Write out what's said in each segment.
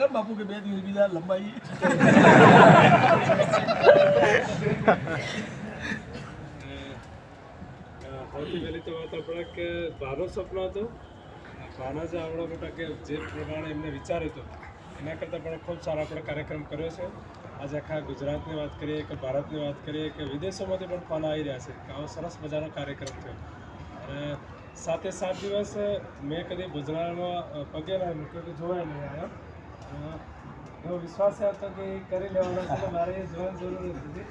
ને બાપુ કે બે દિવસ બીજા લંબાઈ. સૌથી પહેલી તો વાત આપણે કે ભાનો સપનો હતો. ભાના જે આવડો મોટા કે જે પ્રમાણે એમને વિચાર્યું હતું, એના કરતાં પણ ખૂબ સારો આપણે કાર્યક્રમ કર્યો છે. આજે આખા ગુજરાતની વાત કરીએ કે ભારતની વાત કરીએ કે વિદેશોમાંથી પણ ફોન આવી રહ્યા છે, કે આવો સરસ મજાનો કાર્યક્રમ થયો. અને સાતે સાત દિવસ મેં કદી ગુજરાતમાં પગે ના મૂક્યો કે જોયા નહીં આવ્યો એવો વિશ્વાસ હતો કે કરી લેવાનો છે મારે જોવાની જરૂર નથી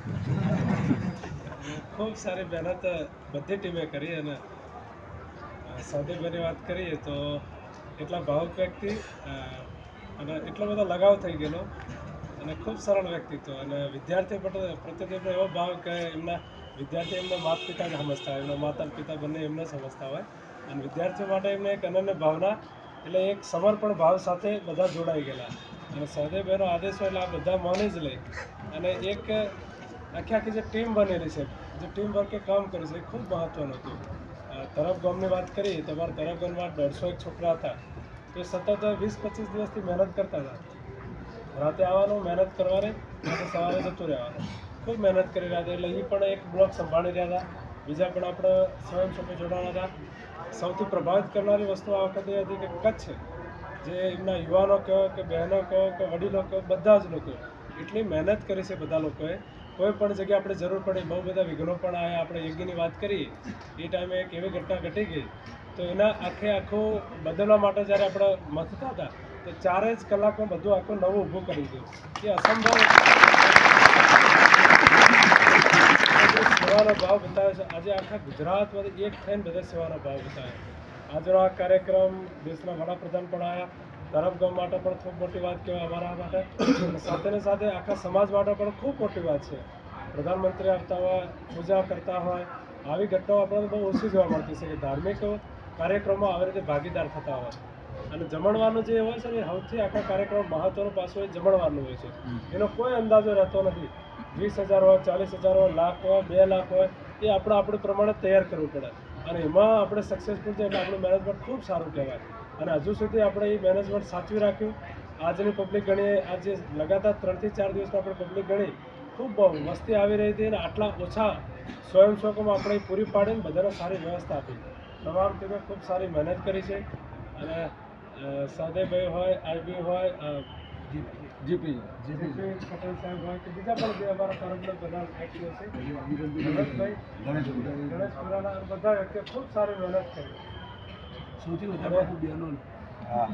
ખૂબ સારી મહેનત બધી ટીમે કરી અને સૌદેવભાઈની વાત કરીએ તો એટલા ભાવુક વ્યક્તિ અને એટલો બધો લગાવ થઈ ગયેલો અને ખૂબ સરળ વ્યક્તિત્વ અને વિદ્યાર્થી પ્રત્યે એમનો એવો ભાવ કે એમના વિદ્યાર્થી એમના માતા પિતા સમજતા હોય, એમના માતા પિતા બંને એમને સમજતા હોય અને વિદ્યાર્થીઓ માટે એમને એક અનન્ય ભાવના એટલે એક સમર્પણ ભાવ સાથે બધા જોડાઈ ગયેલા. અને સહદેવભાઈનો આદેશ હોય એટલે આ બધા માની જ લે. અને એક આખી આખી જે ટીમ બનેલી છે, જે ટીમ વર્કે કામ કર્યું છે, એ ખૂબ મહત્ત્વનું હતું. તરફ ગામની વાત કરીએ તો અમારા તરફ ગામમાં દોઢસો એક છોકરા હતા. એ સતત વીસ પચીસ દિવસથી મહેનત કરતા હતા. રાતે આવવાનું, મહેનત કરવાની, રાતે સવારે જતું રહેવાનું. ખૂબ મહેનત કરી રહ્યા હતા. એટલે એ પણ એક બ્લોક સંભાળી રહ્યા હતા. બીજા પણ આપણે સ્વયંસેવકો જોડાણા હતા. સૌથી પ્રભાવિત કરનારી વસ્તુ આ વખતે હતી કે કચ્છ જે એમના યુવાનો કહો કે બહેનો કહો કે વડીલો કહો, બધા જ લોકો એટલી મહેનત કરી છે બધા લોકોએ. કોઈ પણ જગ્યાએ આપણે જરૂર પડે, બહુ બધા વિઘ્નો પણ આવ્યા આપણે યજ્ઞની વાત કરીએ, એ ટાઈમે એક એવી ઘટના ઘટી ગઈ, તો એના આખે આખું બદલવા માટે જ્યારે આપણે મથતા હતા, તો ચારે જ કલાકમાં બધું આખું નવું ઊભું કરી દીધું. એ અસંભવ સેવાનો ભાવ બતાવે છે. આજે આખા ગુજરાતમાંથી એક થઈને બધા સેવાનો ભાવ બતાવે આજનો આ કાર્યક્રમ દેશના વડાપ્રધાન પણ આવ્યા તરફ ગામ માટે પણ ખૂબ મોટી વાત કહેવાય અમારા માટે. સાથે સાથે આખા સમાજ માટે પણ ખૂબ મોટી વાત છે. પ્રધાનમંત્રી આવતા હોય, પૂજા કરતા હોય, આવી ઘટનાઓ આપણને બહુ ઓછી જોવા મળતી છે કે ધાર્મિક કાર્યક્રમો આવી રીતે ભાગીદાર થતા હોય. અને જમણવાનું જે હોય છે ને સૌથી આખા કાર્યક્રમ મહત્વનું પાસો એ જમણવાનું હોય છે. એનો કોઈ અંદાજો રહેતો નથી. વીસ હજાર હોય ચાલીસ હજાર હોય લાખ હોય બે લાખ હોય એ આપણે આપણે પ્રમાણે તૈયાર કરવું પડે. અને એમાં આપણે સક્સેસફુલ છે એટલે આપણું મેનેજમેન્ટ ખૂબ સારું કહેવાય. અને હજુ સુધી આપણે એ મેનેજમેન્ટ સાચવી રાખ્યું. આજની પબ્લિક ગણીએ આજે લગાતાર ત્રણથી ચાર દિવસમાં આપણે પબ્લિક ગણી ખૂબ બહુ વસ્તી આવી રહી હતી અને આટલા ઓછા સ્વયંસેવકોમાં આપણે પૂરી પાડીને બધાને સારી વ્યવસ્થા આપી. તમામ ટીમે ખૂબ સારી મહેનત કરી છે. અને સાદેભાઈ હોય આઈબી હોય જીપી. જીપી. પટેલ સાહેબ હોય કે બીજા પણ જે અમારા તરફના બધા વ્યક્તિઓ છે. ગણેશભાઈ ગણેશ પુરાણા બધા વ્યક્તિઓ ખૂબ સારી મહેનત કરી. સૌથી વધારે બહેનો હા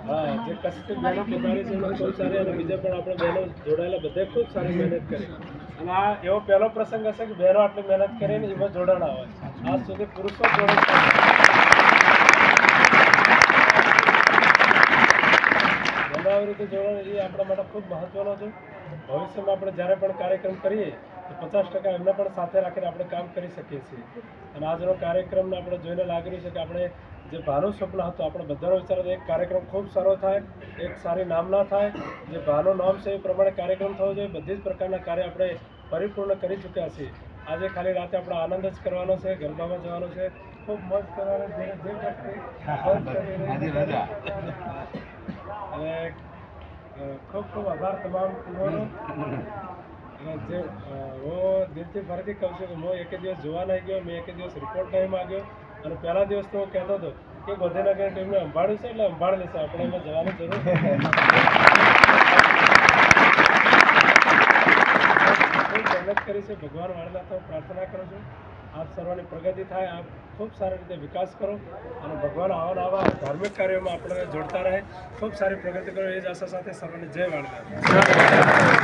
જે કષ્ટી બહેનો પોતાની છે ખૂબ સારી અને બીજા પણ આપણે બહેનો જોડાયેલા બધે ખૂબ સારી મહેનત કરી. અને આ એવો પહેલો પ્રસંગ હશે કે બહેનો આટલી મહેનત કરીને એમાં જોડાણા હોય. આજ સુધી પુરુષો જોડે બહેનો આવી રીતે જોડાણ એ આપણા માટે ખૂબ મહત્વનો છે. ભવિષ્યમાં આપણે જ્યારે પણ કાર્યક્રમ કરીએ તો પચાસ ટકા એમને પણ સાથે રાખીને આપણે કામ કરી શકીએ છીએ. અને આજનો કાર્યક્રમને આપણે જોઈને લાગી રહ્યું છે કે આપણે જે ભાનું સ્વપ્ન હતું આપણે બધાનો વિચાર એક કાર્યક્રમ ખૂબ સારો થાય એક સારી નામના થાય. જે ભાનું નામ છે એ પ્રમાણે કાર્યક્રમ થવો જોઈએ. બધી જ પ્રકારના કાર્ય આપણે પરિપૂર્ણ કરી ચૂક્યા છીએ. આજે ખાલી રાતે આપણે આનંદ જ કરવાનો છે ગરબામાં જવાનો છે. ખૂબ મસ્ત કરવાનો જે. અને ખૂબ ખૂબ આભાર તમામ ટીમોનો અને જે હું દિલથી ફરીથી કહું છું કે હું એક દિવસ જોવા નહીં ગયો, મેં એક દિવસ રિપોર્ટ નહીં માગ્યો. અને પહેલા દિવસ તો હું કહેતો હતો કે ગોધીનગર ટીમને સંભાળ્યું છે એટલે સંભાળી લેશે, આપણે એમાં જવાની જરૂર મહેનત કરી છે, ભગવાન વાળના તો પ્રાર્થના કરું છું. આપ સર્વની પ્રગતિ થાય, આપ ખૂબ સારી રીતે વિકાસ કરો અને ભગવાન આવા આવા ધાર્મિક કાર્યોમાં આપણે જોડતા રહે. ખૂબ સારી પ્રગતિ કરો એ જ આશા સાથે સર્વને જય વાળના